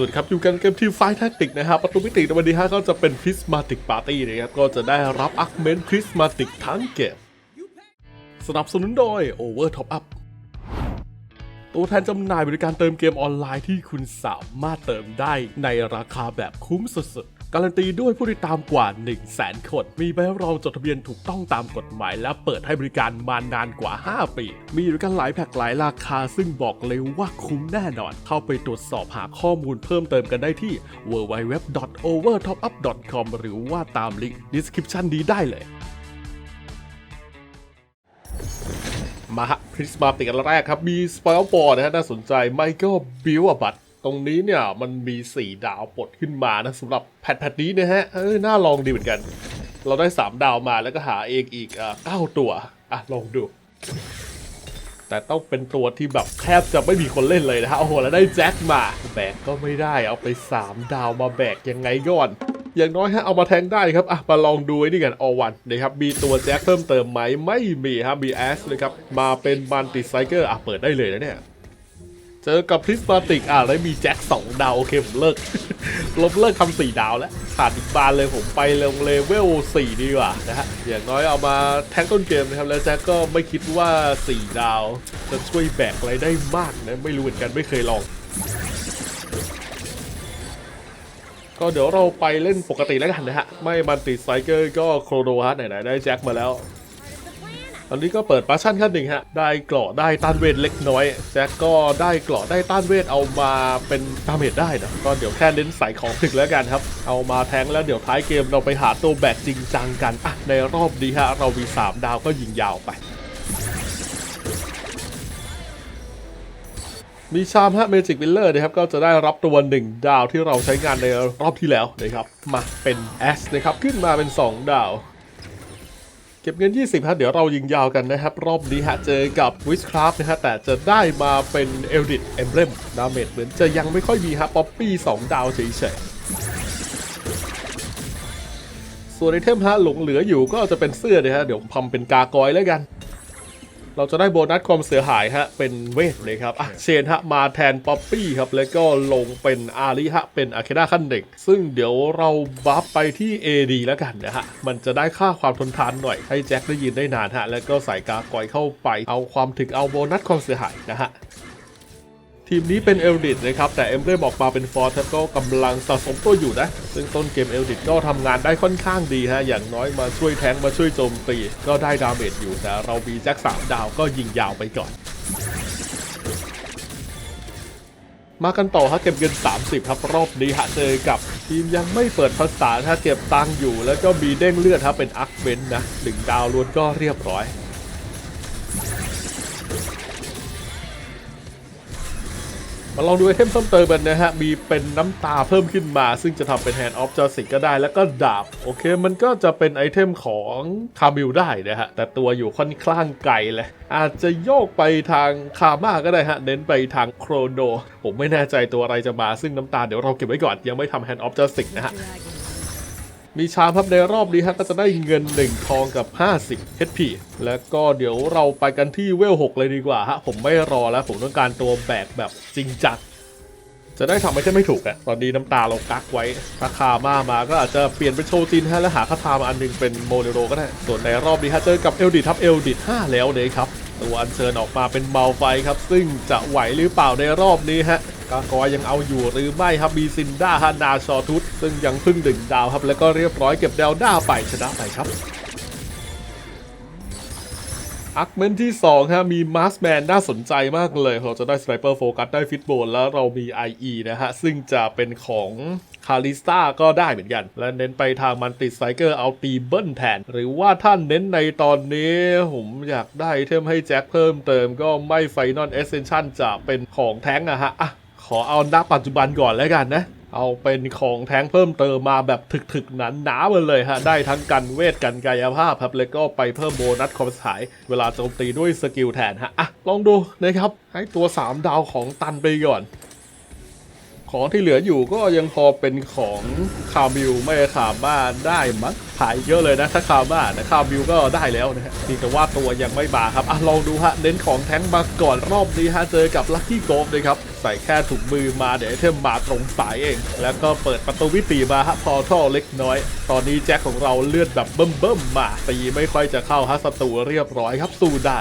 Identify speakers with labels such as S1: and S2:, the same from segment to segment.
S1: สวัสดีครับ อยู่กันเกมทีมไฟแทคติกนะครับ ประตูมิติในวันนี้ฮะก็จะเป็นคริสมาติกปาร์ตี้นะครับ ก็จะได้รับอัคเมนคริสมาติกทั้งเกม สนับสนุนโดย Over Top Up ตัวแทนจำหน่ายบริการเติมเกมออนไลน์ที่คุณสามารถเติมได้ในราคาแบบคุ้มสุดๆ การันตีด้วยผู้ติดตามกว่า 1 0 0 0 0แสนคน มีใบรับรองจดทะเบียนถูกต้องตามกฎหมาย และเปิดให้บริการมานานกว่า 5 ปี มีบริการหลายแพ็กหลายราคา ซึ่งบอกเลยว่าคุ้มแน่นอน เข้าไปตรวจสอบหาข้อมูลเพิ่มเติมกันได้ที่ www.overtopup.com หรือว่าตามลิงก์ description นี้ได้เลยมาฮะพริสมาติกันแรกครับ มีสปอยล์บอร์นะฮะน่าสนใจไมเคิลบิวบัต รงนี้เนี่ยมันมี4ดาวปลดขึ้นมานะสำหรับแพทแพทนี้นะฮะเออน่าลองดีเหมือนกัน เราได้3ดาวมาแล้วก็หาเองอีกอะ9ตัว อะ ลองดู แต่ต้องเป็นตัวที่แบบแทบจะไม่มีคนเล่นเลยนะฮะโอ้โหแล้วได้แจ็คมา แบกก็ไม่ได้เอาไป3ดาวมาแบกยังไงก่อนอย่างน้อยฮะเอามาแทงได้ครับอะมาลองดูนี่กันอวันนะครับมีตัวแจ็คเพิ่มเติมไหมไม่มีครับมีแอสเลยครับมาเป็นบันติไซเกอร์อะเปิดได้เลยนะเนี่ย เจอกับพริสมาติกอะแล้วมีแจ็ค2ดาว โอเค ผมเลิกลบเลิกทำสี่ดาวแล้ว ขาดอีกบานเลยผมไปลงเลเวล4ดีกว่านะฮะ อย่างน้อยเอามาแทงต้นเกมนะครับ แล้วแจ็คก็ไม่คิดว่า4ดาว จะช่วยแบกอะไรได้มากนะ ไม่รู้เหมือนกันไม่เคยลอง ก็เดี๋ยวเราไปเล่นปกติแล้วกันนะฮะ ไม่มันติดไซเกอร์ก็โครโนฮะไหนๆได้แจ็คมาแล้ว ตอนนี้ก็เปิดปาชั่นขั้นหนึ่งฮะ ได้เกราะได้ต้านเวทเล็กน้อยแจ็คก็ได้เกราะได้ต้านเวทเอามาเป็นดาเมจได้นะก็เดี๋ยวแค่เน้นใส่ของถึกแล้วกันครับ เอามาแทงแล้วเดี๋ยวท้ายเกมเราไปหาตัวแบกจริงจังกันอะในรอบนี้ฮะเรามี 3 ดาวก็ยิงยาวไปมีชามฮะเมจิกวิลเลอร์นะครับก็จะได้รับตัว1ดาวที่เราใช้งานในรอบที่แล้วนะครับ มาเป็นแอสนะครับ ขึ้นมาเป็น 2 ดาว ก็บเงิน 20ฮะเดี๋ยวเรายิงยาวกันนะครับ รอบนี้ฮะเจอกับวิสคราฟนะฮะแต่จะได้มาเป็นเอลดิทเอมเบลมดาเมจเหมือนจะยังไม่ค่อยมีฮะป๊อปปี้ 2 ดาวเฉยๆส่วนไอเทมฮะหลงเหลืออยู่ก็จะเป็นเสื้อนะฮะเดี๋ยวพัมเป็นกากอยแล้วกัน เราจะได้โบนัสความเสียหายฮะเป็นเวทเลยครับอะเชนฮะมาแทนป๊อปปี้ครับแล้วก็ลงเป็นอาริฮะเป็นอาเคด้าขั้นเด็ก ซึ่งเดี๋ยวเราบัฟไปที่ AD แล้วกันนะฮะมันจะได้ค่าความทนทานหน่อยให้แจ็คได้ยินได้นานฮะแล้วก็ใส่กากอยเข้าไปเอาความถึงเอาโบนัสความเสียหายนะฮะ ทีมนี้เป็นเอลดิตนะครับ แต่เอ็มเรมออกมาเป็นฟอร์ทก็กำลังสะสมตัวอยู่นะ ซึ่งต้นเกมเอลดิตก็ทำงานได้ค่อนข้างดีฮะ อย่างน้อยมาช่วยแทงมาช่วยโจมตี ก็ได้ดาเมจอยู่แต่เรามีแจ็คสามดาวก็ยิงยาวไปก่อน มากันต่อฮะเก็บเงิน 30 ครับรอบนี้ฮะเจอกับทีมยังไม่เปิดภาษาถ้าเก็บตังอยู่ แล้วก็มีเด้งเลือดครับเป็นอักเบนนะหนึ่งดาวล้วนก็เรียบร้อย มาลองดูไอเทมเพิ่มเติมกันนะฮะ มีเป็นน้ำตาเพิ่มขึ้นมา ซึ่งจะทำเป็น Hand of Justice ก็ได้ แล้วก็ดาบ โอเค มันก็จะเป็นไอเทมของคาบิลได้นะฮะ แต่ตัวอยู่ค่อนข้างไกลเลย อาจจะโยกไปทางคาม่าก็ได้ฮะ เน้นไปทางโครโน ผมไม่แน่ใจตัวอะไรจะมา ซึ่งน้ำตาเดี๋ยวเราเก็บไว้ก่อน ยังไม่ทำ Hand of Justice นะฮะ มีชามครับในรอบนี้ฮะก็จะได้เงิน 1 ทองกับ 50 HP แล้วก็เดี๋ยวเราไปกันที่เวล 6 เลยดีกว่าฮะ ผมไม่รอแล้ว ผมต้องการตัวแบกแบบจริงจังจะได้ทำไม่ใช่ไม่ถูกอะตอนนี้น้ำตาเรากักไว้ถ้าคามามาก็อาจจะเปลี่ยนเป็นโชจินฮะแล้วหาคาถามาอันนึงเป็นโมเดโรก็ได้ ส่วนในรอบนี้ฮะเจอกับเอลดิทับเอลดิท5แล้วเลยครับตัวอัญเชิญออกมาเป็นเมาไฟครับ ซึ่งจะไหวหรือเปล่าในรอบนี้ฮะ กากอยังเอาอยู่หรือไม่ครับมีซินด้าฮานาชอทุตซึ่งยังพึ่งดึงดาวครับ แล้วก็เรียบร้อยเก็บดาวด้าไปชนะไปครับอักเมนที่2ฮะมีมาสแมนน่าสนใจมากเลย เราจะได้สไนเปอร์โฟกัสได้ฟิตโบนแล้วเรามี IE นะฮะ ซึ่งจะเป็นของคาริสตาก็ได้เหมือนกัน และเน้นไปทางมันติดไซเกอร์เอาตีเบิ้ลแทน หรือว่าท่านเน้นในตอนนี้ ผมอยากได้เทมให้แจ็คเพิ่มเติมก็ไม่ไฟนอลเอเซนชั่นจะเป็นของแท้งอะฮะอะ ขอเอาณปัจจุบันก่อนแล้วกันนะ เอาเป็นของแท้งเพิ่มเติมมาแบบถึกๆหนาหนาๆมาเลยฮะ ได้ทั้งกันเวทกันกายภาพครับ แล้วก็ไปเพิ่มโบนัสความสาย เวลาโจมตีด้วยสกิลแทนฮะ อะ ลองดูนะครับ ให้ตัว 3 ดาวของตันไปก่อน ของที่เหลืออยู่ก็ยังพอเป็นของคาบิลไม่คาบ้าได้มั้งขายเยอะเลยนะถ้าคาบ้านะคาบิลก็ได้แล้วนะฮะเพียงแต่ว่าตัวยังไม่บาครับอะลองดูฮะเน้นของแท้งมาก่อนรอบนี้ฮะเจอกับลัคกี้โกฟเลยครับใส่แค่ถุงมือมาเดี๋ยวเทมมาตรงสายเอง แล้วก็เปิดประตูวิตีมาฮะพอท่อเล็กน้อย ตอนนี้แจ็คของเราเลือดแบบเบิ่มๆมาตีไม่ค่อยจะเข้าฮะศัตรูเรียบร้อยครับสู้ได้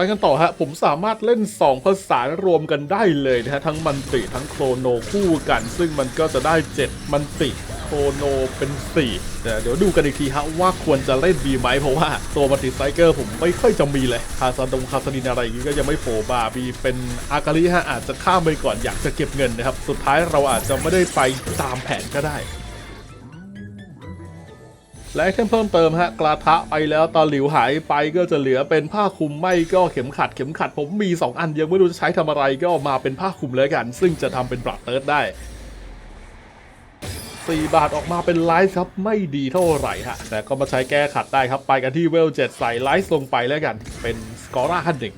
S1: ไปกันต่อฮะ ผมสามารถเล่น 2 ภาษารวมกันได้เลยนะฮะ ทั้งมันติทั้งโครโนคู่กัน ซึ่งมันก็จะได้ 7 มันติโครโนเป็น4แต่เดี๋ยวดูกันอีกทีฮะว่าควรจะเล่นดีไหมเพราะว่าตัวมันติไซเกอร์ผมไม่ค่อยจะมีเลยคาซาดงคาซาดินอะไรอย่างงี้ก็ยังไม่โผล่มามีเป็นอากาลิฮะอาจจะข้ามไปก่อนอยากจะเก็บเงินนะครับ สุดท้ายเราอาจจะไม่ได้ไปตามแผนก็ได้ และไอเทมเพิ่มเติมฮะกระทะไปแล้วตอนหลิวหายไปก็จะเหลือเป็นผ้าคลุมไม่ก็เข็มขัดเข็มขัดผมมี 2 อันยังไม่รู้จะใช้ทำอะไรก็มาเป็นผ้าคลุมเลยกัน ซึ่งจะทำเป็นบลัดเติร์ดได้ 4 บาทออกมาเป็นไลฟ์ครับไม่ดีเท่าไหร่ฮะแต่ก็มาใช้แก้ขัดได้ครับไปกันที่เวล7ใส่ไลฟ์ลงไปแล้วกัน เป็นสกอร่าขั้นหนึ่ง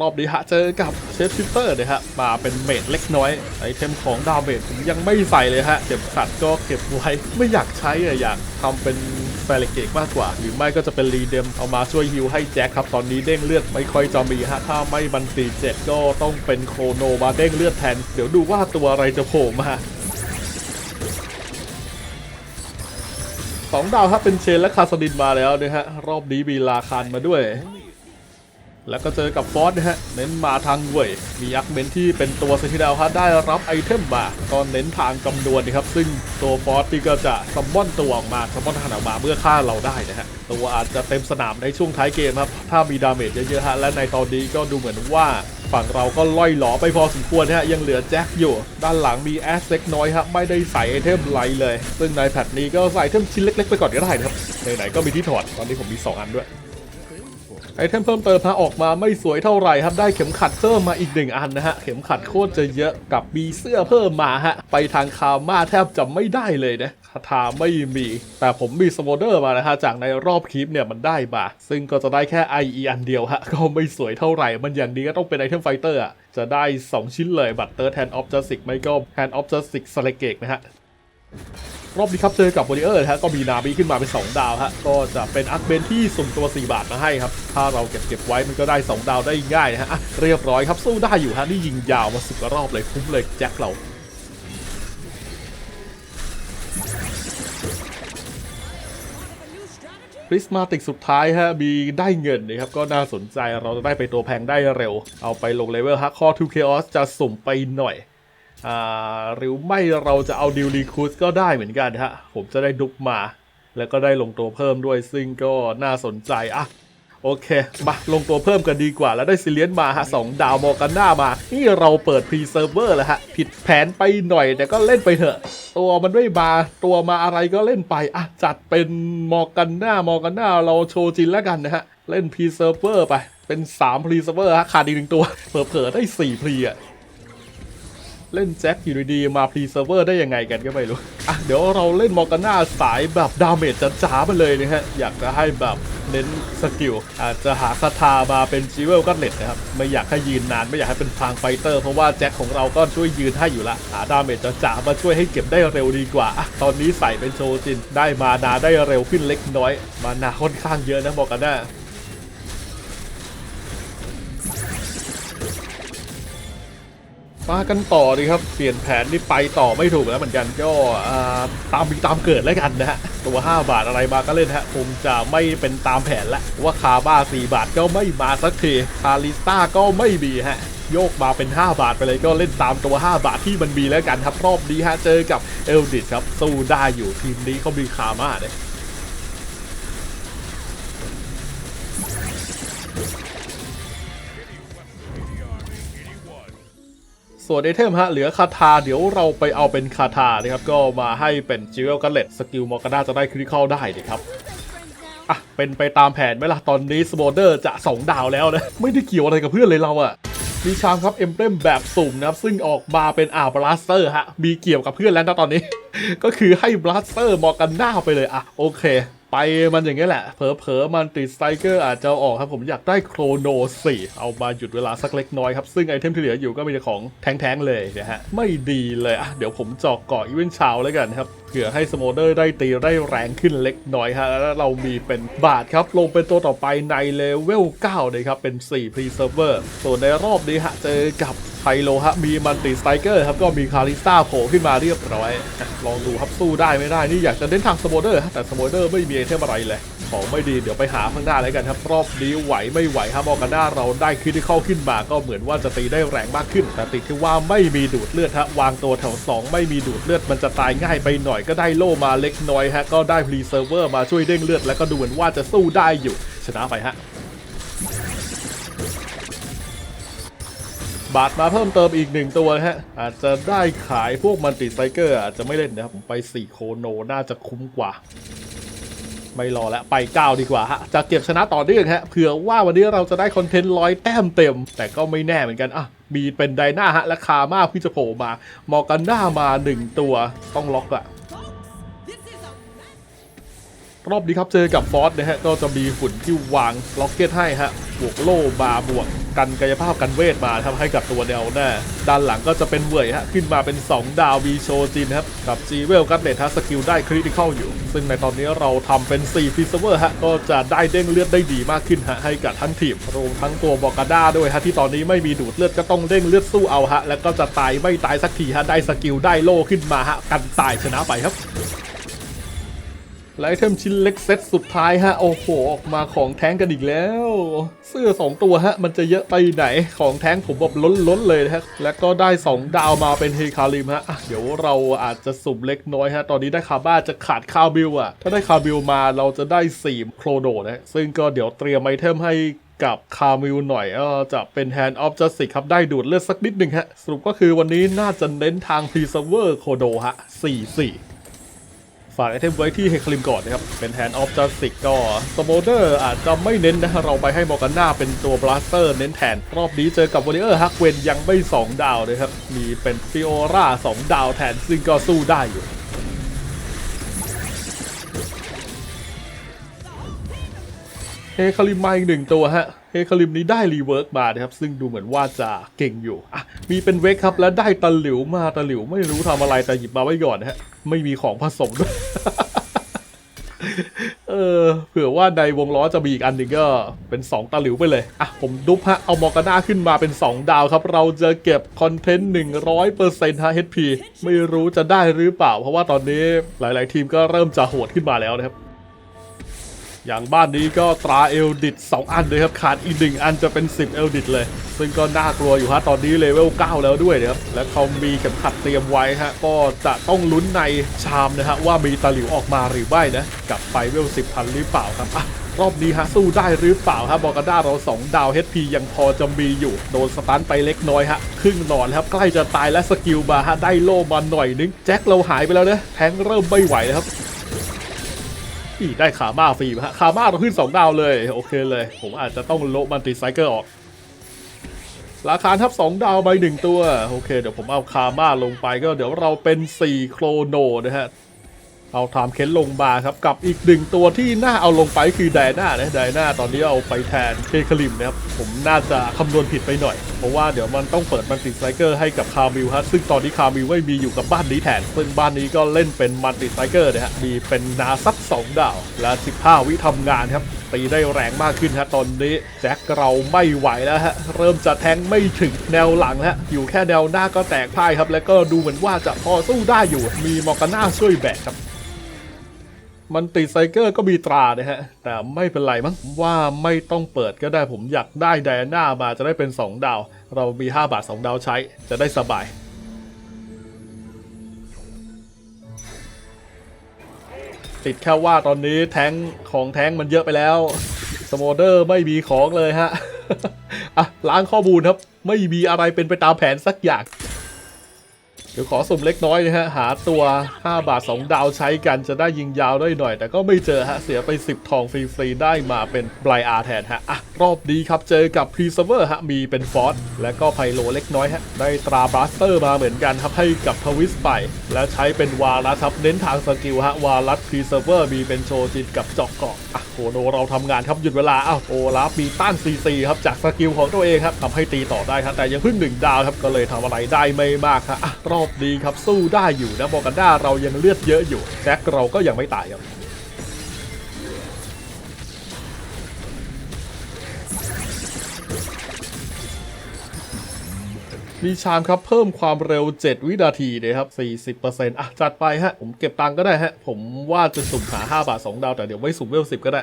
S1: รอบนี้ฮะเจอกับเชฟชิปเตอร์นะฮะมาเป็นเมดเล็กน้อยไอเทมของดาวเมจผมยังไม่ใส่เลยฮะเก็บขัดก็เก็บไว้ไม่อยากใช้อะอยากทำเป็นแฟรเกกมากกว่า หรือไม่ก็จะเป็นรีเดมเอามาช่วยฮิวให้แจ็คครับ ตอนนี้เด้งเลือดไม่ค่อยจะมีฮะถ้าไม่บันตีเจ็ดก็ต้องเป็นโครโนมาเด้งเลือดแทน เดี๋ยวดูว่าตัวอะไรจะโผล่มาสองดาวครับเป็นเชนและคาสดินมาแล้วนะฮะรอบนี้มีลาคานมาด้วย แล้วก็เจอกับฟอสนะฮะ เน้นมาทางเว่ย มียักษ์เมนที่เป็นตัวเซนติดาวฮะได้รับไอเทมมาก็เน้นทางจำนวนนะครับ ซึ่งตัวฟอสที่ก็จะซัมมอนตัวออกมาซัมมอนทางออกมาเมื่อฆ่าเราได้นะฮะ ตัวอาจจะเต็มสนามในช่วงท้ายเกมครับ ถ้ามีดาเมจเยอะๆฮะ และในตอนนี้ก็ดูเหมือนว่าฝั่งเราก็ล่อยหลอไปพอสมควรฮะ ยังเหลือแจ็คอยู่ ด้านหลังมีแอสเล็กน้อยฮะ ไม่ได้ใส่ไอเทมไรเลย ซึ่งในแพทนี้ก็ใส่ไอเทมชิ้นเล็กๆไปก่อนก็ได้นะครับไหนๆก็มีที่ถอด ตอนนี้ผมมีสองอันด้วย ไอเทมเพิ่มเติมฮะออกมาไม่สวยเท่าไหร่ครับได้เข็มขัดเพิ่มมาอีกหนึ่งอันนะฮะ เข็มขัดโคตรจะเยอะกับมีเสื้อเพิ่มมาฮะ ไปทางคาม่าแทบจะไม่ได้เลยนะคาถาไม่มี แต่ผมมีสโมเดอร์มานะฮะจากในรอบคลิปเนี่ยมันได้มา ซึ่งก็จะได้แค่ IE อันเดียวฮะ ก็ไม่สวยเท่าไหร่ มันอย่างนี้ก็ต้องเป็นไอเทมไฟเตอร์อะจะได้ 2 ชิ้นเลยบัตเตอร์แทนออฟจัสติกไม่ก็แทนออฟจัสติกสเลเกกนะฮะ รอบนี้ครับเจอกับบริเออร์ฮะก็มีนาบีขึ้นมาเป็น 2 ดาวฮะก็จะเป็นอักเบนที่สุ่มตัว 4 บาทมาให้ครับ ถ้าเราเก็บเก็บไว้มันก็ได้ 2 ดาวได้ง่ายนะฮะะเรียบร้อยครับสู้ได้อยู่ฮะนี่ยิงยาวมาสิบกว่ารอบเลยคุ้มเลยแจ็คเราคริสมาติกสุดท้ายฮะมีได้เงินนะครับ ก็น่าสนใจเราจะได้ไปตัวแพงได้เร็ว เอาไปลงเลเวลฮักคอ2 Chaos จะสุ่มไปหน่อย หรือไม่เราจะเอาดิวรีคูสก็ได้เหมือนกันฮะ ผมจะได้ดุกมา แล้วก็ได้ลงตัวเพิ่มด้วยซึ่งก็น่าสนใจอะโอเค มาลงตัวเพิ่มกันดีกว่า แล้วได้ซิเลียนมาฮะสองดาวมอร์กันหน้ามา นี่เราเปิดพรีเซิร์ฟเวอร์แล้วฮะ ผิดแผนไปหน่อย แต่ก็เล่นไปเถอะ ตัวมันไม่มา ตัวมาอะไรก็เล่นไป อะ จัดเป็นมอร์กันหน้ามอร์กันหน้า เราโชว์จินแล้วกันนะฮะ เล่นพรีเซิร์ฟเวอร์ไป เป็น3พรีเซิร์ฟเวอร์ฮะ ขาดอีกหนึ่งตัว เผลอๆได้4พรีอะ เล่นแจ็คอยู่ดีๆมาพรีเซิร์ฟเวอร์ได้ยังไงกันก็ไม่รู้ อะ เดี๋ยวเราเล่นมอร์กาน่าสายแบบดาเมจจ๋าๆไปเลยนะฮะ อยากจะให้แบบเน้นสกิล อาจจะหาคาถามาเป็นจิเวลกัตเล็ตนะครับ ไม่อยากให้ยืนนาน ไม่อยากให้เป็นพางไฟเตอร์ เพราะว่าแจ็คของเราก็ช่วยยืนให้อยู่ละ หาดาเมจจ๋าๆมาช่วยให้เก็บได้เร็วดีกว่าอะตอนนี้ใส่เป็นโชจินได้มานาได้เร็วขึ้นเล็กน้อย มานาค่อนข้างเยอะนะมอร์กาน่า มากันต่อดีครับ เปลี่ยนแผนนี่ไปต่อไม่ถูกแล้วเหมือนกันก็ตามมีตามเกิดแล้วกันนะฮะ ตัว 5 บาทอะไรมาก็เล่นฮะคงจะไม่เป็นตามแผนละว่าคาบ้า 4 บาทก็ไม่มาสักทีคาลิสต้าก็ไม่มีฮะโยกมาเป็น 5 บาทไปเลยก็เล่นตามตัว 5 บาทที่มันมีแล้วกันครับรอบนี้ฮะเจอกับเอลดิสครับสู้ได้อยู่ทีมนี้เขามีคามาเนี่ย ส่วนไอเทมฮะเหลือคาถาเดี๋ยวเราไปเอาเป็นคาถานะครับ ก็มาให้เป็นจิวเวลกัลเลตสกิลมอร์กาน่าจะได้คริติคอลได้นะครับอะเป็นไปตามแผนไหมล่ะ ตอนนี้สโมเดอร์จะ 2 ดาวแล้วนะ ไม่ได้เกี่ยวอะไรกับเพื่อนเลยเราอะมีชามครับเอ็มเบรมแบบสุ่มนะครับ ซึ่งออกมาเป็นอ่าบลัสเตอร์ฮะ มีเกี่ยวกับเพื่อนแล้วนะตอนนี้ ก็คือให้บลัสเตอร์มอร์กันหน้าไปเลยอะโอเค ไปมันอย่างเงี้แหละ เผลอๆมันติดสไตเกอร์อาจจะออกครับผมอยากได้โครโน4เอามาหยุดเวลาสักเล็กน้อยครับ ซึ่งไอเทมที่เหลืออยู่ก็มีแต่ของแท้งๆเลยนะฮะ ไม่ดีเลยอะเดี๋ยวผมจอกเกาะอีเวนต์ชาวแล้วกันครับเผื่อให้สโมเดอร์ได้ตีได้แรงขึ้นเล็กน้อยฮะแล้วเรามีเป็นบาทครับ ลงเป็นตัวต่อไปในเลเวล9เลยครับ เป็น4พรีเซิร์ฟเวอร์ส่วนในรอบนี้ฮะเจอกับ ไพโลฮะมีมันติสไตรเกอร์ครับก็มีคาริสตาโผล่ขึ้นมาเรียบร้อยลองดูครับสู้ได้ไม่ได้นี่อยากจะเน้นทางสโมเดอร์ฮะแต่สโมเดอร์ไม่มีไอเทมอะไรเลยของไม่ดีเดี๋ยวไปหาข้างหน้าแล้วกันครับรอบนี้ไหวไม่ไหวครับออกกันหน้าเราได้คริติเข้าขึ้นมาก็เหมือนว่าจะตีได้แรงมากขึ้น แต่ติดที่ว่าไม่มีดูดเลือดฮะวางตัวแถว2ไม่มีดูดเลือดมันจะตายง่ายไปหน่อยก็ได้โล่มาเล็กน้อยฮะก็ได้พรีเซิร์ฟเวอร์มาช่วยเด้งเลือดแล้วก็ดูเหมือนว่าจะสู้ได้อยู่ ชนะไปฮะ บาทมาเพิ่มเติมอีกหนึ่งตัวฮะ อาจจะได้ขายพวกมันติไซเกอร์อาจจะไม่เล่นนะครับ ผมไป 4 โคโนน่าจะคุ้มกว่า ไม่รอแล้ว ไป 9 ดีกว่าฮะ จะเก็บชนะต่อเนื่องฮะเผื่อว่าวันนี้เราจะได้คอนเทนต์ร้อยแต้มเต็ม แต่ก็ไม่แน่เหมือนกันอะมีเป็นไดนาฮะและคามาพี่จโผลมา มอร์กันด้ามา 1 ตัวต้องล็อกอะ รอบนี้ครับเจอกับฟอสนะฮะก็จะมีหุ่นที่วางล็อกเก็ตให้ฮะบวกโล่มาบวกกันกายภาพกันเวทมาทำให้กับตัวแนวหน้าด้านหลังก็จะเป็นเว่ยฮะขึ้นมาเป็น 2 ดาววีโชจินครับกับจีเวลกัตเลทฮะสกิลได้คริติคอลอยู่ ซึ่งในตอนนี้เราทำเป็น4ฟิสเวอร์ฮะก็จะได้เด้งเลือดได้ดีมากขึ้นฮะให้กับทั้งทีมรวมทั้งตัวบอกาด้าด้วยฮะที่ตอนนี้ไม่มีดูดเลือดก็ต้องเด้งเลือดสู้เอาฮะแล้วก็จะตายไม่ตายสักทีฮะได้สกิลได้โล่ขึ้นมาฮะกันตายชนะไปครับ และไอเทมชิ้นเล็กเซตสุดท้ายฮะ โอ้โห ออกมาของแท้งกันอีกแล้ว เสื้อ 2 ตัวฮะ มันจะเยอะไปไหนของแท้งผมแบบล้นๆเลยนะฮะ แล้วก็ได้ 2 ดาวมาเป็นเฮคาริมฮะะเดี๋ยวเราอาจจะสุ่มเล็กน้อยฮะ ตอนนี้ได้คาบ้าจะขาดคาบิลอะถ้าได้คาบิลมาเราจะได้4โครโดนะซึ่งก็เดี๋ยวเตรียมไอเทมให้กับคามิลหน่อยเออจะเป็น Hand of Justice ครับ ได้ดูดเลือดสักนิดหนึ่งฮะ สรุปก็คือวันนี้น่าจะเน้นทาง p r e s e r v e r โคโดฮะ 4-4 ฝากไอเทมไว้ที่เฮคลิมก่อนนะครับ เป็นแทนออฟจัสติกก็สโมเดอร์อาจจะไม่เน้นนะเราไปให้มอร์กาน่าเป็นตัวบลัสเตอร์เน้นแทน รอบนี้เจอกับวอริเออร์ฮักเวนยังไม่ 2 ดาวเลยครับ มีเป็นฟิโอรา2 ดาวแทนซึ่งก็สู้ได้อยู่เฮคาริมมาอีกหนึ่งตัวฮะ คาริมนี้ได้รีเวิร์กมานะครับ ซึ่งดูเหมือนว่าจะเก่งอยู่อะมีเป็นเวกครับ แล้วได้ตะหลิวมาตะหลิวไม่รู้ทำอะไรแต่หยิบมาไว้ก่อนนะฮะ ไม่มีของผสมด้วยเออเผื่อว่าในวงล้อจะมีอีกอันหนึ่งก็เป็น 2 ตะหลิวไปเลย อะ ผมดุบฮะ เอามอกาน่าขึ้นมาเป็น 2 ดาวครับ เราจะเก็บคอนเทนต์ 100%ฮะ HP ไม่รู้จะได้หรือเปล่า เพราะว่าตอนนี้หลาย ๆ ทีมก็เริ่มจะโหดขึ้นมาแล้วนะครับ อย่างบ้านนี้ก็ตราเอลดิต2อันเลยครับ ขาดอีกหนึ่งอันจะเป็น 10 เอลดิตเลย ซึ่งก็น่ากลัวอยู่ฮะตอนนี้เลเวล 9 แล้วด้วยนะครับ และเขามีเข็มขัดเตรียมไว้ฮะก็จะต้องลุ้นในชามนะฮะว่ามีตะหลิวออกมาหรือไม่นะกับไฟเวล 10 พันหรือเปล่าครับอะรอบนี้ฮะสู้ได้หรือเปล่าฮะบอกกันด้าเรา 2 ดาว HP ยังพอจะมีอยู่ โดนสตันไปเล็กน้อยฮะครึ่งหลอดแล้วครับใกล้จะตายและสกิลมาฮะได้โล่มาหน่อยนึงแจ็คเราหายไปแล้วนะแทงเริ่มไม่ไหวแล้วครับ อีได้ขามาฟรีฮะขามาเราขึ้น2ดาวเลยโอเคเลย ผมอาจจะต้องโลมันติไซเคิลออก ราคาทับ 2 ดาวไป1ตัว โอเค เดี๋ยวผมเอาคามาลงไปก็เดี๋ยวเราเป็น 4 โครโนนะฮะ เอาทามเค้นลงมาครับกับอีกหนึ่งตัวที่น่าเอาลงไปคือไดนานะไดนาตอนนี้เอาไปแทนเคคลิมนะครับผมน่าจะคำนวณผิดไปหน่อย เพราะว่าเดี๋ยวมันต้องเปิดมันติไซเกอร์ให้กับคาร์มิลฮะซึ่งตอนนี้คาร์มิลไม่มีอยู่กับบ้านนี้แทน ซึ่งบ้านนี้ก็เล่นเป็นมันติไซเกอร์นะฮะมีเป็นนาซับ2ดาว และ 15 วิทำงานครับตีได้แรงมากขึ้นฮะตอนนี้แจ็คเราไม่ไหวแล้วฮะเริ่มจะแทงไม่ถึงแนวหลังฮะอยู่แค่แนวหน้าก็แตกพ่ายครับ แล้วก็ดูเหมือนว่าจะพอสู้ได้อยู่ มีมอร์กาน่าช่วยแบกครับ มันติดไซเกอร์ก็มีตรานะฮะ แต่ไม่เป็นไรมั้งว่าไม่ต้องเปิดก็ได้ผมอยากได้ไดอาน่ามาจะได้เป็น 2 ดาว เรามี 5 บาท 2 ดาวใช้จะได้สบาย ติดแค่ว่าตอนนี้แท้งของแท้งมันเยอะไปแล้ว สโมเดอร์ไม่มีของเลยฮะ อะ ล้างข้อมูลครับ ไม่มีอะไรเป็นไปตามแผนสักอย่าง ดี๋ยวขอสุ่มเล็กน้อยนะฮะหาตัว 5 บาท 2 ดาวใช้กันจะได้ยิงยาวได้หน่อย แต่ก็ไม่เจอฮะเสียไป 10 ทองฟรีๆได้มาเป็นไบรอาแทนฮะอะรอบนี้ครับเจอกับพรีเซเวอร์ฮะมีเป็นฟอสและก็ไพโลเล็กน้อยฮะได้ตราบลัสเตอร์มาเหมือนกันครับให้กับทวิสไป และใช้เป็นวาลัสครับเน้นทางสกิลฮะวาลัสพรีเซเวอร์มีเป็นโชจินกับจอกเกาะอะโคโนเราทำงานครับหยุดเวลาอ้าวโอลาฟมีต้านซีซีครับจากสกิลของตัวเองครับทำให้ตีต่อได้ครับแต่ยังเพิ่งหนึ่งดาวครับก็เลยทำอะไรได้ไม่มากครับอะรอบนี้ครับสู้ได้อยู่นะบอกกันด้าเรายังเลือดเยอะอยู่แจ็คเราก็ยังไม่ตายครับมีชามครับเพิ่มความเร็ว 7 วินาทีนะครับ 40%อะจัดไปฮะ ผมเก็บตังก็ได้ฮะ ผมว่าจะสุ่มหา 5 บาท 2 ดาว แต่เดี๋ยวไม่สุ่มเวล10 ก็ได้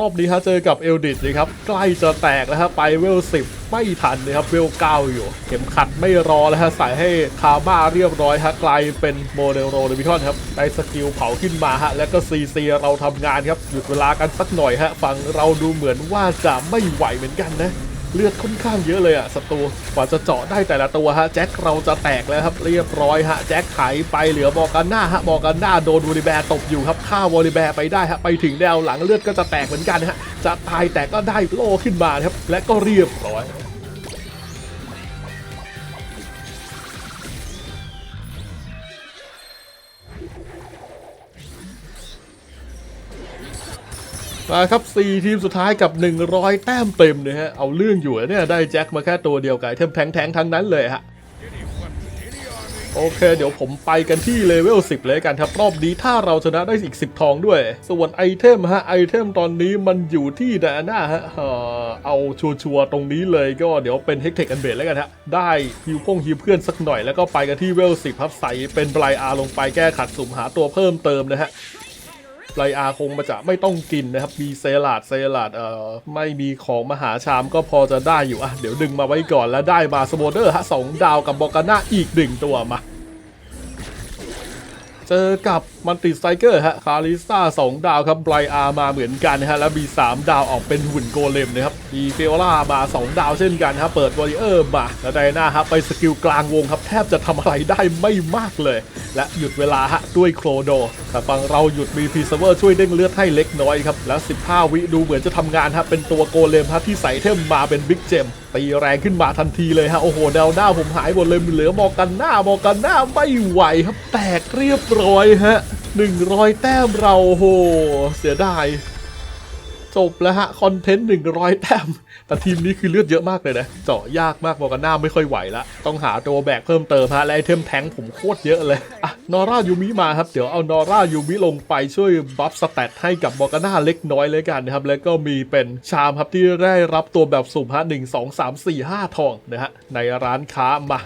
S1: รอบนี้ฮะเจอกับเอลดิดนะครับใกล้จะแตกแล้วฮะไปเวลสิบไม่ทันนะครับเวลเก้าอยู่ เข็มขัดไม่รอแล้วฮะใส่ให้คาบ้าเรียบร้อยฮะกลายเป็นโมเดลโรเลวิทอนครับได้สกิลเผาขึ้นมาฮะแล้วก็ซีซีเราทำงานครับหยุดเวลากันสักหน่อยฮะฝั่งเราดูเหมือนว่าจะไม่ไหวเหมือนกันนะ เลือดค่อนข้างเยอะเลยอะศัตรูกว่าจะเจาะได้แต่ละตัวฮะแจ็คเราจะแตกแล้วครับเรียบร้อยฮะแจ็คหายไปเหลือบอกันหน้าฮะบอกกันหน้าโดนวอลิแบร์ตบอยู่ครับฆ่าวอลิแบร์ไปได้ฮะไปถึงแนวหลังเลือดก็จะแตกเหมือนกันฮะจะตายแต่ก็ได้โล่ขึ้นมาครับและก็เรียบร้อย มาครับ 4 ทีมสุดท้ายกับ 100 แต้มเต็มนะฮะ เอาเรื่องอยู่เนี่ย ได้แจ็คมาแค่ตัวเดียวกับไอเทมแทงแทงๆทั้งนั้นเลยฮะ โอเค เดี๋ยวผมไปกันที่เลเวล 10 เลยกันครับ รอบนี้ถ้าเราชนะได้อีก 10 ทองด้วย ส่วนไอเทมฮะ ไอเทมตอนนี้มันอยู่ที่ดาน่าฮะเอาชัวร์ๆตรงนี้เลยก็เดี๋ยวเป็นเฮกเทคอันเบดแล้วกันฮะ ได้ฮิวพงฮิวเพื่อนสักหน่อยแล้วก็ไปกันที่เวล 10 ครับใส่เป็นบลายอาลงไปแก้ขัดสุ่มหาตัวเพิ่มเติมนะฮะ ไลอาคงมาจะไม่ต้องกินนะครับ มีเซลาดเซลาดเอ่อไม่มีของมหาชามก็พอจะได้อยู่อะเดี๋ยวดึงมาไว้ก่อนแล้วได้มาสโมเดอร์ฮะสองดาวกับบอกาน่าอีกหนึ่งตัวมา เจอกับมันติสไตเกอร์ฮะคาริสตา2 ดาวครับไบรอามาเหมือนกันนะฮะแล้วมี 3 ดาวออกเป็นหุ่นโกเลมนะครับมีเฟโอล่ามา 2 ดาวเช่นกันครับเปิดวอริเออร์มาแล้วไดนาครับไปสกิลกลางวงครับแทบจะทำอะไรได้ไม่มากเลย และหยุดเวลาฮะด้วยโครโดแต่ฝั่งเราหยุดมีพีเซเวอร์ช่วยเด้งเลือดให้เล็กน้อยครับแล้ว15 วิดูเหมือนจะทำงานฮะเป็นตัวโกเลมฮะที่ใส่เทมมาเป็นบิ๊กเจมตีแรงขึ้นมาทันทีเลยฮะโอ้โหแนวหน้าผมหายหมดเลยเหลือมอกันหน้ามอกันหน้าไม่ไหวครับแตกเรียบร้อยฮะ100แต้มเราโห เสียดาย จบแล้วฮะ คอนเทนต์100แต้ม แต่ทีมนี้คือเลือดเยอะมากเลยนะ เจาะยากมากบอกกันหน้าไม่ค่อยไหวละ ต้องหาตัวแบกเพิ่มเติมฮะ และไอเทมแทงผมโคตรเยอะเลยอะนอร่ายูมิมาครับ เดี๋ยวเอานอร่ายูมิลงไปช่วยบัฟสเตตให้กับบอกกันหน้าเล็กน้อยเลยกันนะครับ แล้วก็มีเป็นชามครับที่ได้รับตัวแบบสุ่มฮะ1 2 3 4 5ทองนะฮะในร้านค้ามา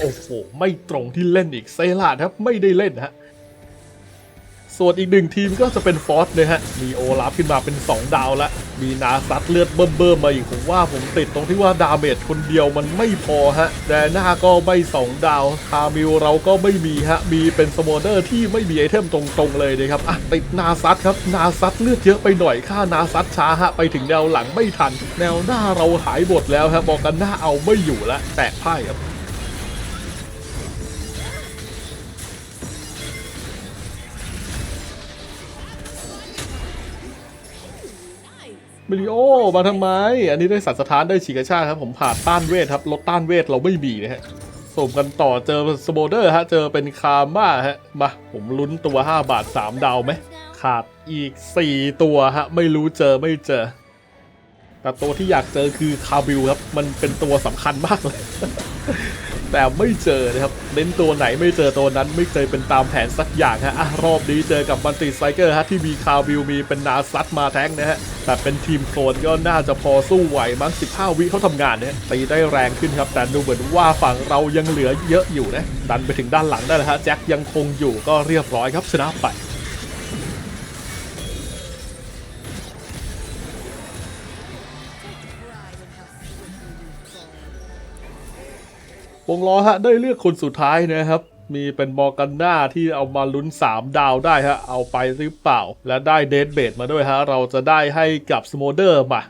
S1: โอ้โห ไม่ตรงที่เล่นอีกเซลาดครับ ไม่ได้เล่นฮะ ส่วนอีกหนึ่งทีมก็จะเป็นฟอสเนะฮะ มีโอลาฟขึ้นมาเป็น 2 ดาวแล้วมีนาซัดเลือดเบิ่มๆมาอีกผมว่าผมติดตรงที่ว่าดาเมจคนเดียวมันไม่พอฮะ แดน่าก็ไม่ 2 ดาวคามิลเราก็ไม่มีฮะ มีเป็นสโมเดอร์ที่ไม่มีไอเทมตรงๆเลยนะครับอะติดนาซัดครับ นาซัดเลือดเยอะไปหน่อยค่านาซัดช้าฮะ ไปถึงแนวหลังไม่ทัน แนวหน้าเราหายหมดแล้วฮะบอกกันหน้าเอาไม่อยู่ล้วแตกพ่ายครับ มิลิโอมาทำไม อันนี้ได้สัตว์สถานได้ฉีกชากครับ ผมผ่านต้านเวทครับลดต้านเวทเราไม่มีนะฮะส่งกันต่อเจอสโมเดอร์ฮะ เจอเป็นคาม่าฮะ มา ผมลุ้นตัว 5 บาท 3 ดาวไหม ขาดอีก 4 ตัวฮะ ไม่รู้เจอไม่เจอ แต่ตัวที่อยากเจอคือคาบิลครับ มันเป็นตัวสำคัญมากเลย แต่ไม่เจอนะครับเน้นตัวไหนไม่เจอตัวนั้นไม่เคยเป็นตามแผนสักอย่างฮะอะรอบนี้เจอกับบันติไซเกอร์ฮะที่มีคาร์บิลมีเป็นนาซัตมาแท้งนะฮะแต่เป็นทีมโคลนก็น่าจะพอสู้ไหวมั้ง 15 วิเขาทำงานเนี่ยตีได้แรงขึ้นครับ แต่ดูเหมือนว่าฝั่งเรายังเหลือเยอะอยู่นะ ดันไปถึงด้านหลังได้แล้วฮะแจ็คยังคงอยู่ก็เรียบร้อยครับชนะไป วงล้อฮะได้เลือกคนสุดท้ายนะครับมีเป็นมอร์กันนาที่เอามาลุ้น 3 ดาวได้ฮะ เอาไปหรือเปล่า และได้เดทเบดมาด้วยฮะ เราจะได้ให้กับสโมเดอร์มา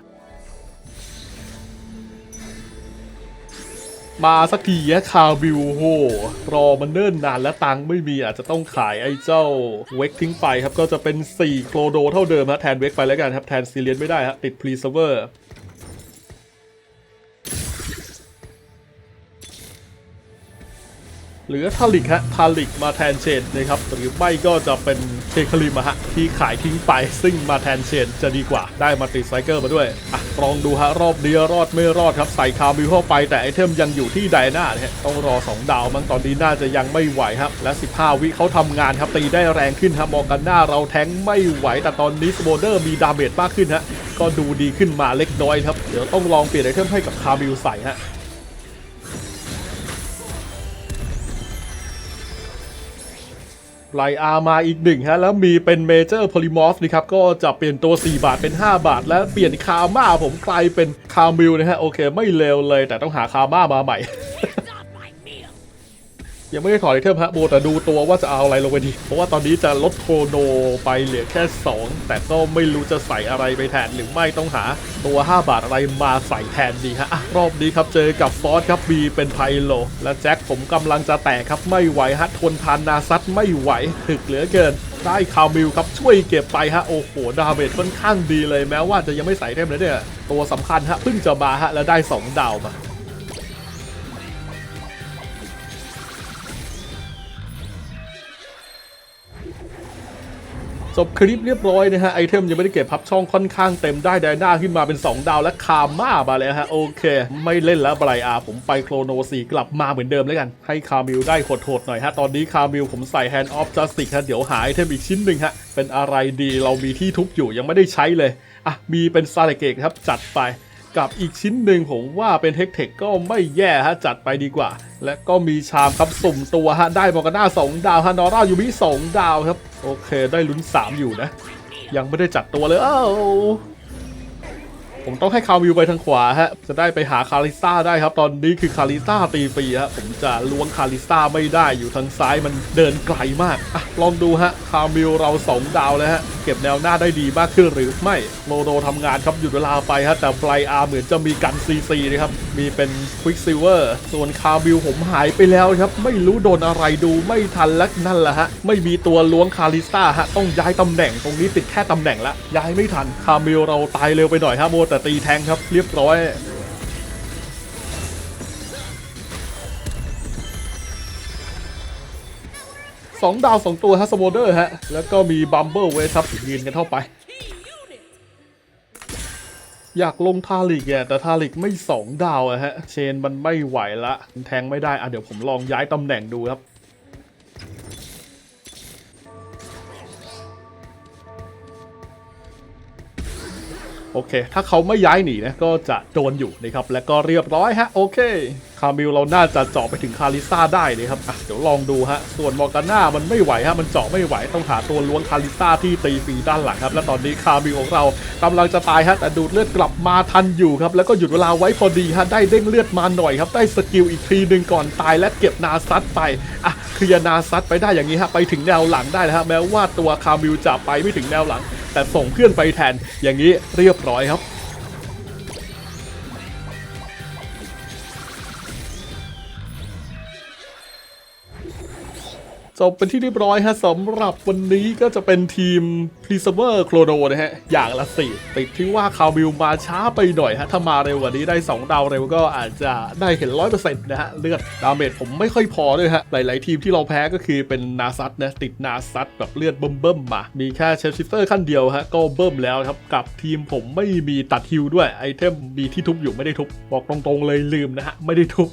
S1: มาสักทีแยคาบิวโห รอมันเนิ่นนานและตังค์ไม่มีอาจจะต้องขายไอ้เจ้าเวกทิ้งไปครับ ก็จะเป็น 4 โคลโดเท่าเดิมฮะ แทนเวกไปแล้วกันครับ แทนซีเลียนไม่ได้ฮะ ติดพรีเซเวอร์ หลือทาลิกฮะทาลิกมาแทนเชนนะครับหรือไม่ก็จะเป็นเทคลิมฮะที่ขายทิ้งไป ซึ่งมาแทนเชนจะดีกว่าได้มาติดไซเคิลมาด้วยอะลองดูฮะรอบเดียวรอดไม่รอดครับใส่คาร์บิวเข้าไปแต่ไอเทมยังอยู่ที่ไดนาเนี่ยต้องรอ 2 ดาวมั้งตอนนี้น่าจะยังไม่ไหวครับและ 15 วิเขาทำงานครับตีได้แรงขึ้นครับมองกันหน้าเราแทงไม่ไหวแต่ตอนนี้สโบเดอร์มีดาเมจมากขึ้นฮะก็ดูดีขึ้นมาเล็กน้อยครับเดี๋ยวต้องลองเปลี่ยนไอเทมให้กับคาร์บิวใส่ฮะ ไลอาร์มาอีกหนึ่งฮะ แล้วมีเป็นเมเจอร์โพลิมอฟนะครับ ก็จะเปลี่ยนตัว 4 บาทเป็น 5 บาท และเปลี่ยนคาร์มาผมกลายเป็นคาร์มิลนะฮะ โอเค ไม่เลวเลย แต่ต้องหาคาร์มามาใหม่ ยังไม่ได้ถอดไอเทมฮะโบแต่ดูตัวว่าจะเอาอะไรลงไปดี เพราะว่าตอนนี้จะลดโคโนไปเหลือแค่ 2 แต่ก็ไม่รู้จะใส่อะไรไปแทนหรือไม่ต้องหาตัว 5 บาทอะไรมาใส่แทนดีฮะอะรอบนี้ครับเจอกับฟอสครับบีเป็นไพโล และแจ็คผมกำลังจะแตกครับไม่ไหวฮะทนทานนาซัดไม่ไหวถึกเหลือเกินได้คาร์มิลครับช่วยเก็บไปฮะโอ้โหดาเมจค่อนข้างดีเลยแม้ว่าจะยังไม่ใส่เทมเลยเนี่ยตัวสำคัญฮะเพิ่งจะมาฮะแล้วได้สองดาวมา จบคลิปเรียบร้อยนะฮะไอเทมยังไม่ได้เก็บพับช่องค่อนข้างเต็มได้ไดนาขึ้นมาเป็น 2 ดาวและคาม่ามาแล้วฮะโอเค ไม่เล่นแล้วไบรอาผมไปโครโนสีกลับมาเหมือนเดิมแล้วกัน ให้คามิลได้โหดๆหน่อยฮะ ตอนนี้คามิลผมใส่แฮนด์ออฟจัสติกฮะ เดี๋ยวหาไอเทมอีกชิ้นหนึ่งฮะ เป็นอะไรดีเรามีที่ทุบอยู่ยังไม่ได้ใช้เลยอะมีเป็นซาเลเกกครับจัดไป กับอีกชิ้นหนึ่งผมว่าเป็นเทคเทคก็ไม่แย่ฮะจัดไปดีกว่า และก็มีชามครับสุ่มตัวฮะได้มอร์กาน่า2ดาวฮะนอร่ายูมิ2ดาวครับ โอเคได้ลุ้น 3 อยู่นะ ยังไม่ได้จัดตัวเลยเอ้า ผมต้องให้คาวิวไปทางขวาฮะ จะได้ไปหาคาริซ่าได้ครับ ตอนนี้คือคาริซ่าตีฟรีฮะ ผมจะล้วงคาริซ่าไม่ได้อยู่ทางซ้ายมันเดินไกลมากอะลองดูฮะ คาวิวเรา2ดาวแล้วฮะ เก็บแนวหน้าได้ดีมากขึ้นหรือไม่ โลโดทำงานครับหยุดเวลาไปฮะ แต่ไบรอาร์เหมือนจะมีกันซีซีนะครับ มีเป็นควิกซิเวอร์ส่วนคาวิวผมหายไปแล้วครับ ไม่รู้โดนอะไรดูไม่ทันแล้วนั่นแหละฮะ ไม่มีตัวล้วงคาริซ่าฮะ ต้องย้ายตำแหน่งตรงนี้ติดแค่ตำแหน่งละย้ายไม่ทัน คาวิวเราตายเร็วไปหน่อยฮะโมแต่ตีแทงครับเรียบร้อยสองดาวสองตัวฮะสโมเดอร์ฮะ แล้วก็มีบัมเบิลเวสครับยืนกันเข้าไป อยากลงทาลิกอะแต่ทาลิกไม่สองดาวอะฮะ เชนมันไม่ไหวละ แทงไม่ได้ อะเดี๋ยวผมลองย้ายตำแหน่งดูครับ โอเค ถ้าเขาไม่ย้ายหนีนะก็จะโดนอยู่นะครับ แล้วก็เรียบร้อยฮะ โอเค คามิลเราน่าจะเจาะไปถึงคาริซ่าได้นะครับอะเดี๋ยวลองดูฮะ ส่วนมอร์กาน่ามันไม่ไหวฮะ มันเจาะไม่ไหว ต้องหาตัวล้วงคาริซ่าที่ตีฟรีด้านหลังครับ และตอนนี้คามิลของเรากำลังจะตายฮะ แต่ดูดเลือดกลับมาทันอยู่ครับ แล้วก็หยุดเวลาไว้พอดีฮะ ได้เด้งเลือดมาหน่อยครับ ได้สกิลอีกทีหนึ่งก่อนตายและเก็บนาซัดไป อะ คือยานาซัดไปได้อย่างนี้ฮะไปถึงแนวหลังได้นะฮะแม้ว่าตัวคามิลจะไปไม่ถึงแนวหลัง แต่ส่งเพื่อนไปแทนอย่างนี้เรียบร้อยครับ จบเป็นที่เรียบร้อยฮะสำหรับวันนี้ก็จะเป็นทีม p r i s m e r c h r o n o นะฮะ อย่างละสี่ติดที่ว่าคาวิลมาช้าไปหน่อยฮะ ถ้ามาเร็วกว่านี้ได้ 2 ดาวเร็วก็อาจจะได้เห็น100%นะฮะ เลือดดาเมจผมไม่ค่อยพอด้วยฮะ หลาย ๆ ทีมที่เราแพ้ก็คือเป็นนาซัตนะติดนาซัตแบบเลือดเบิ่มๆมา มีแค่เชฟชิฟเตอร์ขั้นเดียวฮะก็เบิ่มแล้วครับกับทีมผมไม่มีตัดฮิวด้วยไอเทมมีที่ทุบอยู่ไม่ได้ทุบบอกตรงๆเลยลืมนะฮะไม่ได้ทุบ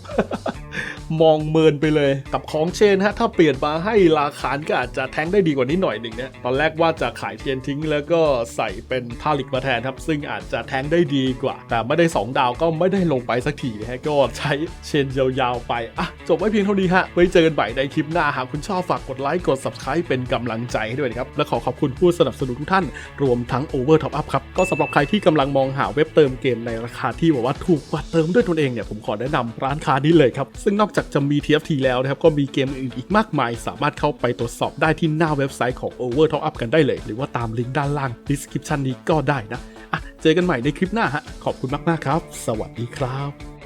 S1: มองเมินไปเลยกับของเชนฮะถ้าเปลี่ยนมาให้ราคานก็อาจจะแทงได้ดีกว่านี้หน่อยหนึ่งเนะตอนแรกว่าจะขายเทียนทิ้งแล้วก็ใส่เป็นทาลิกมาแทนครับ ซึ่งอาจจะแทงได้ดีกว่า แต่ไม่ได้ 2 ดาวก็ไม่ได้ลงไปสักทีนะฮะก็ใช้เชนยาวๆไป อะ จบไว้เพียงเท่านี้ฮะไว้เจอกันใหม่ในคลิปหน้าหากคุณชอบฝากกดไลค์กด subscribe เป็นกำลังใจให้ด้วยนะครับและขอขอบคุณผู้สนับสนุนทุกท่าน รวมทั้ง Over Top Up ครับก็สำหรับใครที่กำลังมองหาเว็บเติมเกมในราคาที่บอกว่าถูกกว่าเติมด้วยตนเองเนี่ยผมขอแนะนำร้านค้านี้เลยครับซึ่งนอกจากจะมี TFT แล้วนะครับก็มีเกมอื่นอีกมากมายสามารถเข้าไปตรวจสอบได้ที่หน้าเว็บไซต์ของ Over Top Up กันได้เลย หรือว่าตามลิงก์ด้านล่าง description นี้ก็ได้นะอะเจอกันใหม่ในคลิปหน้าฮะขอบคุณมากๆครับ สวัสดีครับ